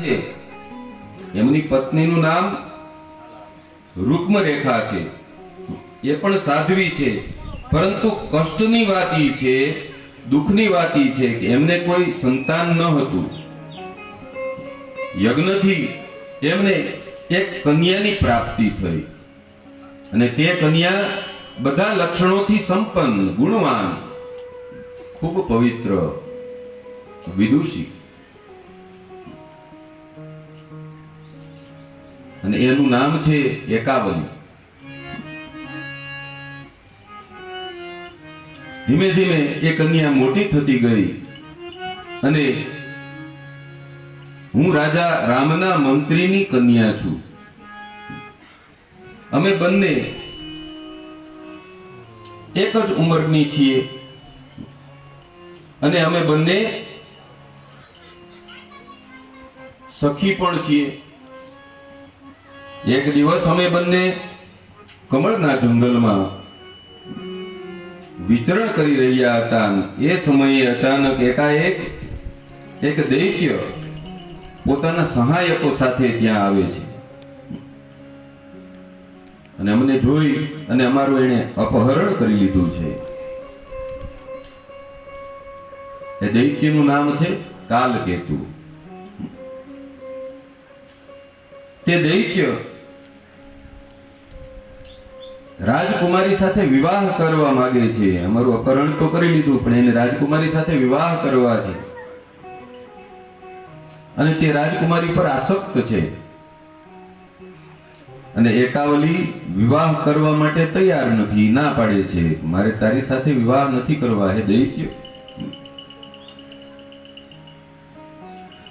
છે. એમની પત્નીનું નામ રૂકમરેખા છે. એ પણ સાધ્વી છે. પરંતુ કષ્ટની વાત છે, દુઃખની વાત છે કે એમને કોઈ સંતાન ન હતું. યજ્ઞથી એમને એક કન્યાની પ્રાપ્તિ થઈ. અને તે કન્યા બધા લક્ષણોથી સંપન્ન, ગુણવાન, ખૂબ પવિત્ર, વિદુષી. અને એનું નામ છે એકાવલી ધીમે ધીમે એ કન્યા મોટી થતી ગઈ અને હું રાજા રામના મંત્રીની કન્યા છું. અમે બંને એક જ ઉંમરની છીએ અને અમે બંને સખી પણ છીએ. એક દિવસ અમે બંને કમળના જંગલમાં વિચરણ કરી રહ્યા હતા એ સમયે અચાનક એકાએક એક દૈત્ય પોતાના સહાયકો સાથે ત્યાં આવે છે. અને અમને જોઈ અને અમારું એને અપહરણ કરી લીધું છે. એ દૈત્યનું નામ છે કાલકેતુ. તે દૈત્ય રાજકુમારી સાથે વિવાહ કરવા માંગે છે. અમારું અપહરણ તો કરી લીધું, પણ એને રાજકુમારી સાથે વિવાહ કરવા છે. અને તે રાજકુમારી પર આસક્ત છે. અને એકાવલી વિવાહ કરવા માટે તૈયાર નથી, ના પાડે છે. મારે તારી સાથે વિવાહ નથી કરવા, હે દૈત્ય.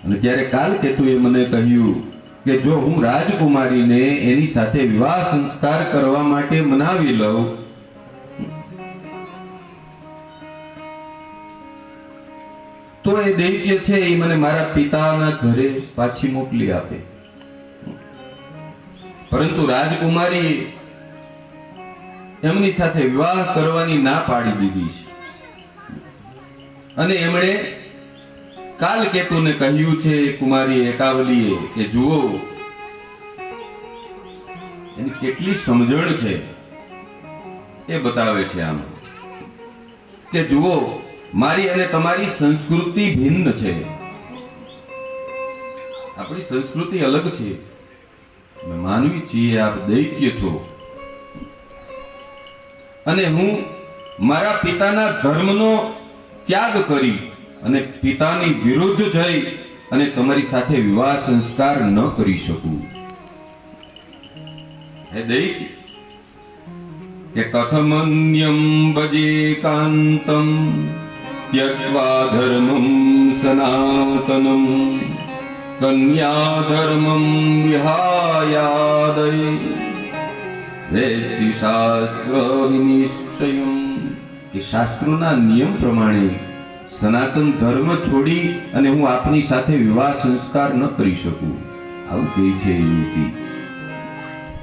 અને ત્યારે કાલ કેતુએ મને કહ્યું કે જો હું રાજકુમારીને એની સાથે વિવાહ સંસ્કાર કરવા માટે મનાવી લઉં, તો એ દૈત્ય છે એ મને મારા પિતાના ઘરે પાછી મોકલી આપે. પરંતુ રાજકુમારી એમની સાથે વિવાહ કરવાની ના પાડી દીધી છે. અને એમણે કાલકેતુને કહ્યું છે કુમારી એકાવલીએ કે જુઓ, એની કેટલી સમજણ છે એ બતાવે છે આમ. કે જુઓ, મારી અને તમારી સંસ્કૃતિ ભિન્ન છે. આપણી સંસ્કૃતિ અલગ છે. માનવી છીએ, આપ દૈત્ય છો. અને હું મારા પિતાના ધર્મનો ત્યાગ કરી અને પિતાની વિરુદ્ધ જઈ અને તમારી સાથે વિવાહ સંસ્કાર ન કરી શકું. હે દૈત્ય કે કથમન્યમ બજે કાંતમ, ત્યક્વા ધર્મમ સનાતનમ કન્યા ધર્મમ વિહાયાદય વેદસી શાસ્ત્ર વિનિશ્ચયમ એ શાસ્ત્રોના નિયમ પ્રમાણે સનાતન ધર્મ છોડી અને હું આપની સાથે વિવાહ સંસ્કાર ન કરી શકું. આવું કહે છે એ યુવતી.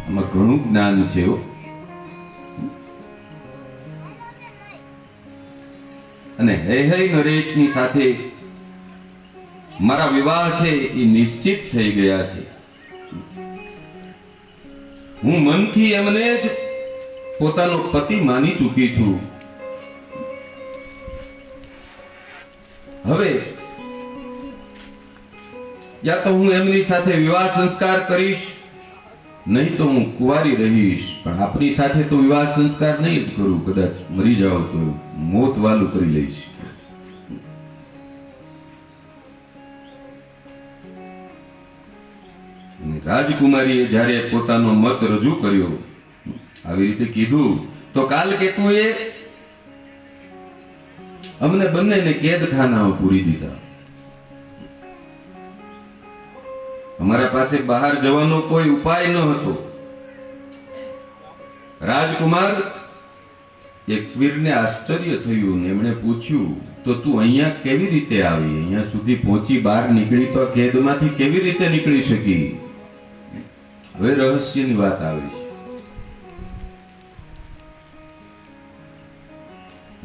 આમાં ઘણું જ્ઞાન છે. અને હે હે નરેશની સાથે મારા વિવાહ છે એ નિશ્ચિત થઈ ગયા છે. હું મનથી એમને જ પોતાનો પતિ માની ચૂકી છું. હવે, યા તો હું એમની સાથે વિવાહ સંસ્કાર કરીશ, નહીં તો હું કુંવારી રહીશ. પણ આપની સાથે તો વિવાહ સંસ્કાર નહીં જ કરું, કદાચ મરી જાઓ તો મોત વાલું કરી લઈશ. રાજકુમારીએ જ્યારે પોતાનો મત રજૂ કર્યો, આવી રીતે કીધું, તો કાલકેતુએ અમને બંનેને કેદખાનામાં પૂરી દીધા. અમારા પાસે બહાર જવાનો કોઈ ઉપાય ન હતો. રાજકુમાર, એક વીરને આશ્ચર્ય થયું એમણે પૂછ્યું, તો તું અહીંયા કેવી રીતે આવી? અહીંયા સુધી પહોંચી બહાર નીકળી તો કેદમાંથી કેવી રીતે નીકળી શકી? હવે રહસ્યની વાત આવે. છે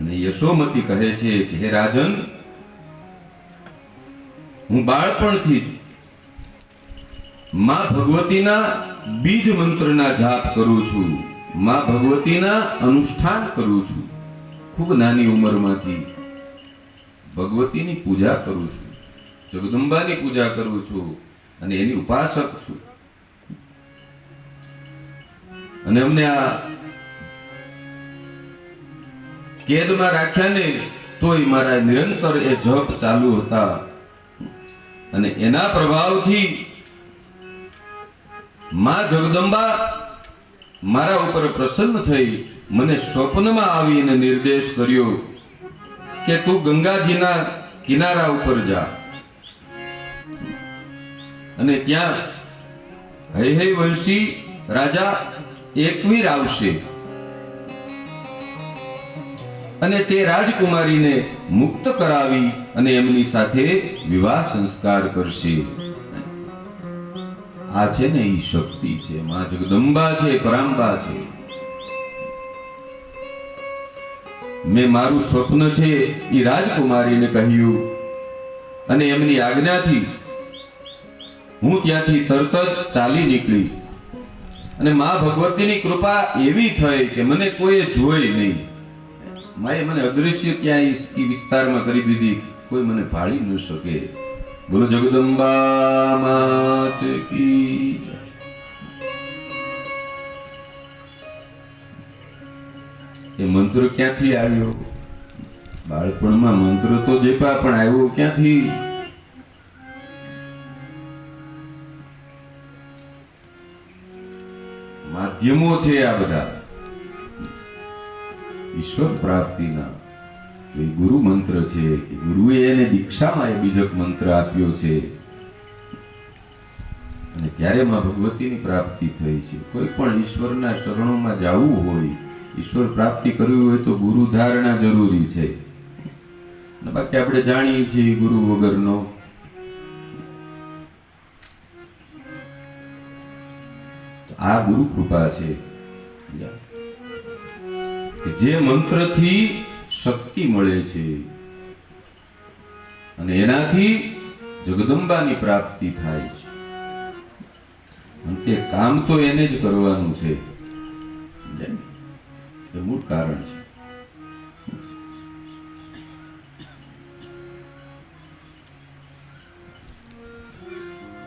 અને યશોમતી કહે છે કે, હે રાજન, હું બાળપણથી જ માં ભગવતીના બીજ મંત્રના જાપ કરું છું. માં ભગવતીના અનુષ્ઠાન કરું છું. ખૂબ નાની ઉંમરમાંથી ભગવતીની પૂજા કરું છું. જગદંબાની પૂજા કરું છું અને એની ઉપાસક છું. અને અમને આ કેદમાં રાખ્યા ને, તોય મારા નિરંતર એ જપ ચાલુ હતા. અને એના પ્રભાવથી માં જગદંબા મારા ઉપર પ્રસન્ન થઈ મને સ્વપ્નમાં આવીને નિર્દેશ કર્યો કે તું ગંગાજીના કિનારા ઉપર જા. અને ત્યાં હૈ હૈ વંશી રાજા એકવીર આવશે. અને તે રાજકુમારીને મુક્ત કરાવી અને એમની સાથે વિવાહ સંસ્કાર કરશે. આ છે ને એ શક્તિ છે, મા જગદંબા છે, પરાંબા છે. મેં મારું સ્વપ્ન છે એ રાજકુમારીને કહ્યું અને એમની આજ્ઞાથી હું ત્યાંથી તરત જ ચાલી નીકળી. અને મા ભગવતીની કૃપા એવી થઈ કે મને કોઈએ જોઈ નહીં. માએ મને અદૃશ્ય ઈ વિસ્તારમાં કરી દીધી. કોઈ મને ભાળી ન શકે. બોલો, જગદંબા માત કી એ મંત્ર ક્યાંથી આવ્યો? બાળપણમાં મંત્ર તો જેપા પણ આવ્યો ક્યાંથી? માધ્યમો છે આ બધા. ઈશ્વર પ્રાપ્તિના એ ગુરુ મંત્ર છે કે ગુરુએ એને દીક્ષામાં એ બીજક મંત્ર આપ્યો છે. અને ત્યારે માં ભગવતીની પ્રાપ્તિ થઈ છે. કોઈ પણ ઈશ્વરના શરણોમાં જવું હોય, ઈશ્વર પ્રાપ્તિ કરવી હોય તો ગુરુ ધારણા જરૂરી છે. બાકી આપણે જાણીએ છીએ ગુરુ વગરનો. આ ગુરુ કૃપા છે. જે મંત્રથી શક્તિ મળે છે. અને એનાથી જગદંબાની પ્રાપ્તિ થાય છે. અંતે કામ તો એને જ કરવાનું છે. એ મૂળ કારણ છે.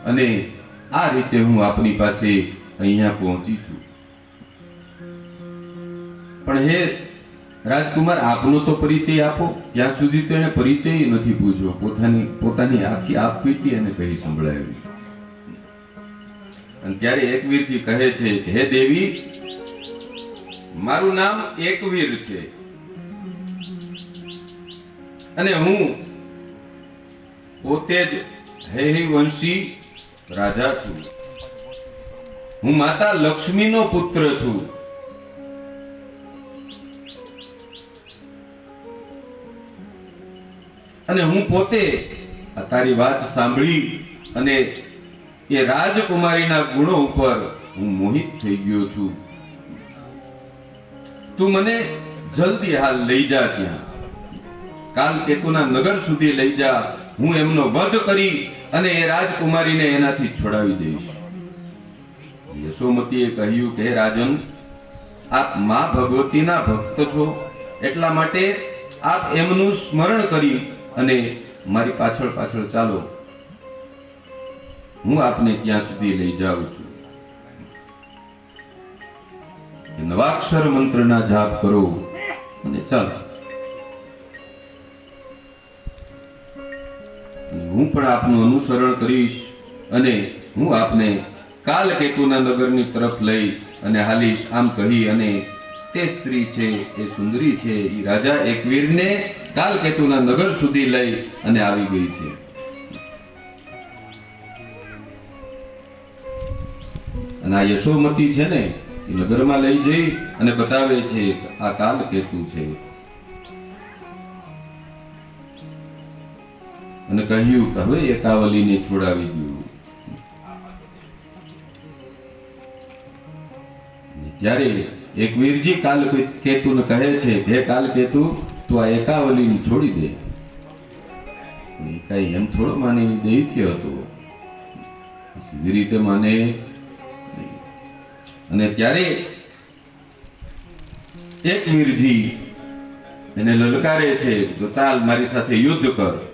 અને આ રીતે હું આપની પાસે અહીંયા પહોંચી છું. પણ હે રાજકુમાર, આપનો તો પરિચય આપો. ત્યાં સુધી તો એને પરિચય નથી પૂછ્યો પોતાની પોતાની આખી આપ પીટી એને કહી સંભળાવી. અને ત્યારે એકવીરજી કહે છે, હે દેવી, મારું નામ એકવીર છે. અને હું પોતે જ હૈ વંશી રાજા છું. હું માતા લક્ષ્મીનો પુત્ર છું. અને હું પોતે તારી વાત સાંભળી અને એ રાજકુમારીના ગુણો ઉપર હું મોહિત થઈ ગયો છું. તું મને જલ્દી હાલ લઈ જા ત્યાં. કાલ કેતુના નગર સુધી લઈ જા. હું એમનો વધ કરી અને એ રાજકુમારીને એનાથી છોડાવી દઈશ. યશોમતીએ કહ્યું, કે રાજન, આપ મા ભગવતીના ભક્ત છો. એટલા માટે આપ એમનું સ્મરણ કરી અને મારી પાછળ પાછળ ચાલો. હું આપને ત્યાં સુધી લઈ જાઉં છું. નવાક્ષર મંત્રના જાપ કરો. અને ચાલો. હું પણ આપનું અનુસરણ કરીશ અને હું આપને કાલ કેતુના નગરની તરફ લઈ અને હાલીશ, આમ કહી અને તે સ્ત્રી છે, એ સુંદરી છે એ રાજા એકવીરને કાલ કેતુના નગર સુધી લઈ અને આવી ગઈ છે. અને આ યશોમતી છે ને નગરમાં લઈ જઈ અને બતાવે છે આ કાલકેતુ છે. અને કહ્યું કે હવે એકાવલીને છોડાવી દઉં. ત્યારે એક વીરજી કાલ કેતુને કહે છે, હે કાલ કેતુ, તું આ એકાવલીને છોડી દે. એ એમ થોડો માને દૈત્ય હતો. સીધી રીતે માને. અને ત્યારે એક વીરજી એને લલકારે છે, તો ચાલ મારી સાથે યુદ્ધ કર.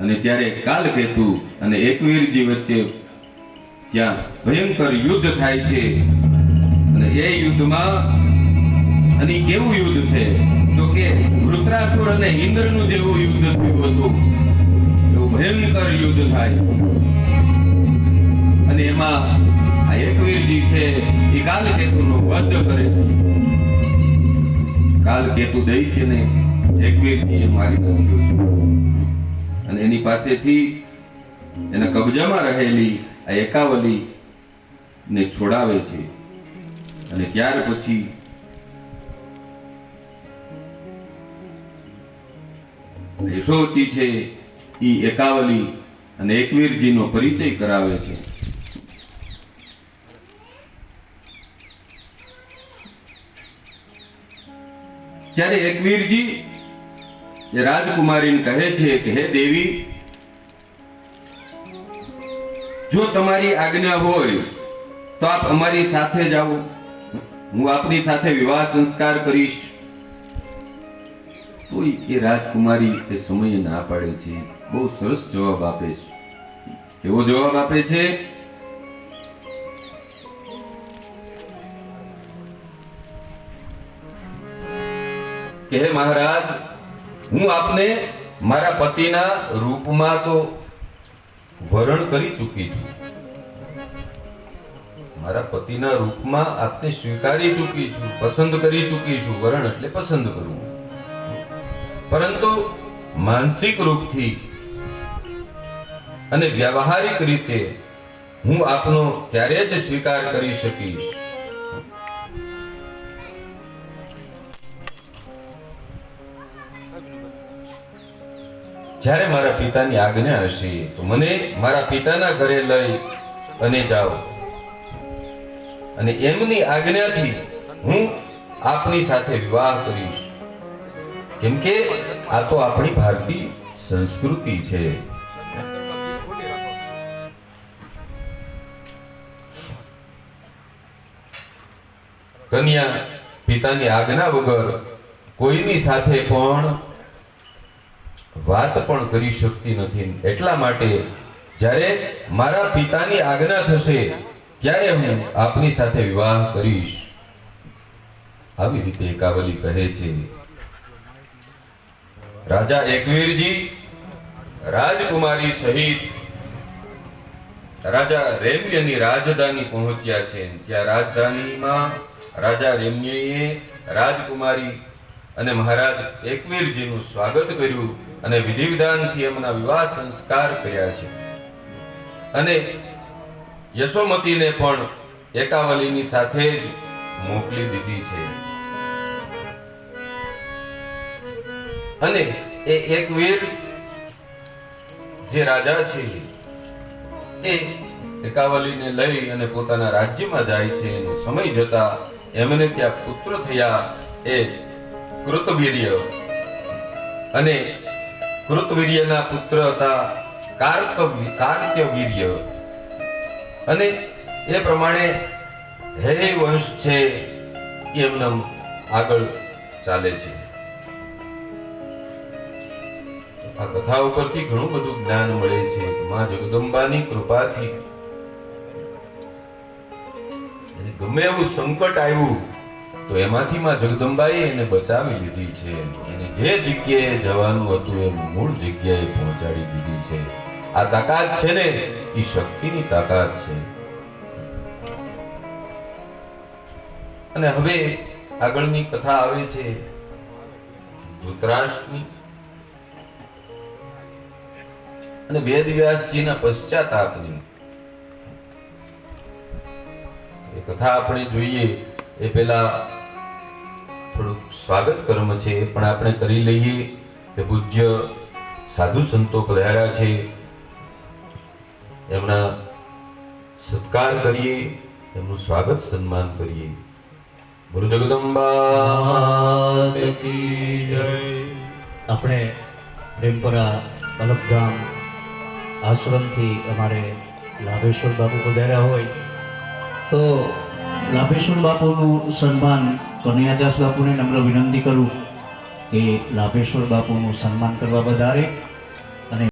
અને ત્યારે કાલ કેતુ અને એક વીરજી વચ્ચે ત્યાં ભયંકર યુદ્ધ થાય છે. અને એ યુદ્ધમાં, અને કેવું યુદ્ધ છે? તો કે વૃત્રાસુર અને ઇન્દ્રનું જેવું યુદ્ધ થયું હતું. એવું ભયંકર યુદ્ધ થાય. અને એમાં આ એકવીરજી છે, એ કાલકેતુનો વધ કરે છે. કાલકેતુ દૈત્યને એકવીરજીએ મારી નાખ્યો છે. અને એની પાસેથી એના કબજામાં રહેલી આ એકાવલી ને છોડાવે છે. અને ત્યાર પછી યશોવતી છે એ એકાવલી અને એકવીરજીનો પરિચય કરાવે છે. ત્યારે એકવીરજી એ રાજકુમારીને કહે છે કે, હે દેવી, જો તમારી આજ્ઞા હોય તો આપ અમારી સાથે જ આવો હું આપની સાથે વિવાહ સંસ્કાર કરીશ. તો એ રાજકુમારી એ સમયે ના પાડે છે. બહુ સરસ જવાબ આપે છે. કેવો જવાબ આપે છે? કે મહારાજ, હું આપને મારા પતિના રૂપમાં તો વરણ કરી ચૂકી છું. મારા પતિના રૂપમાં આપને સ્વીકારી ચૂકી છું, પસંદ કરી ચૂકી છું, વરણ એટલે પસંદ કરવું પરંતુ માનસિક રૂપથી અને વ્યવહારિક રીતે હું આપનો ત્યારે જ સ્વીકાર કરી શકીશ. જ્યારે મારા પિતાની આજ્ઞા હશે, તો મને મારા પિતાના ઘરે લઈ અને જાઓ. અને એમની આજ્ઞાથી હું આપની સાથે વિવાહ કરીશ. કેમ કે આ તો આપણી ભારતીય સંસ્કૃતિ છે. કન્યા પિતાની આજ્ઞા વગર કોઈની સાથે પણ વાત પણ કરી શકતી નથી. એટલા માટે જ્યારે મારા પિતાની આજ્ઞા થશે ત્યારે હું આપની સાથે વિવાહ કરીશ. આવી રીતે એકાવલી કહે છે. રાજા એકવીરજી, રાજકુમારી સહિત રાજા રેમ્યની રાજધાની પહોંચ્યા છે. ત્યાં રાજધાનીમાં રાજા રેમ્યએ રાજકુમારી અને મહારાજ એકવીરજીનું સ્વાગત કર્યું અને વિધિ વિધાનથી એમના વિવાહ સંસ્કાર કર્યા છે. અને યશોમતીને પણ એકાવલીની સાથે જ મોકલી દીધી છે. અને એ એકવીર જે રાજા છે, એ એકાવલીને લઈ અને પોતાના રાજ્યમાં જાય છે અને સમય જતા એમને ત્યાં પુત્ર થયા એ કૃતવીર્ય. અને કૃતવીર્યના પુત્ર હતા કાર્તવ્ય કાર્ત્યવીર્ય અને એ પ્રમાણે હે વંશ છે એ આગળ ચાલે છે. આ કથા ઉપરથી ઘણું બધું જ્ઞાન મળે છે. માં જગદંબાની કૃપાથી. ગમે એવું સંકટ આવ્યું, તો એમાંથી માં જગદંબાએ એને બચાવી લીધી છે. અને જે જગ્યાએ જવાનું હતું, એ મૂળ જગ્યાએ પહોંચાડી દીધી છે. આ તાકાત છે ને એ શક્તિની તાકાત છે. અને હવે આગળની કથા આવે છે, ધૃતરાષ્ટ્રની. અને વેદ વ્યાસજીના પશ્ચાતાપની. એ કથા આપણે જોઈએ, એ પહેલા થોડુંક સ્વાગત કર્મ છે, એ પણ આપણે કરી લઈએ. કે પૂજ્ય સાધુ સંતો પધાર્યા છે. એમના સત્કાર કરીએ, એમનું સ્વાગત સન્માન કરીએ. ગુરુ જગદંબા આપણે પ્રેમપરા અલગગામ આશ્રમથી અમારે લાભેશ્વર બાપુ પધાર્યા હોય, તો લાભેશ્વર બાપુનું સન્માન કનૈયાદાસ બાપુને નમ્ર વિનંતી કરું કે લાભેશ્વર બાપુનું સન્માન કરવા વધારે.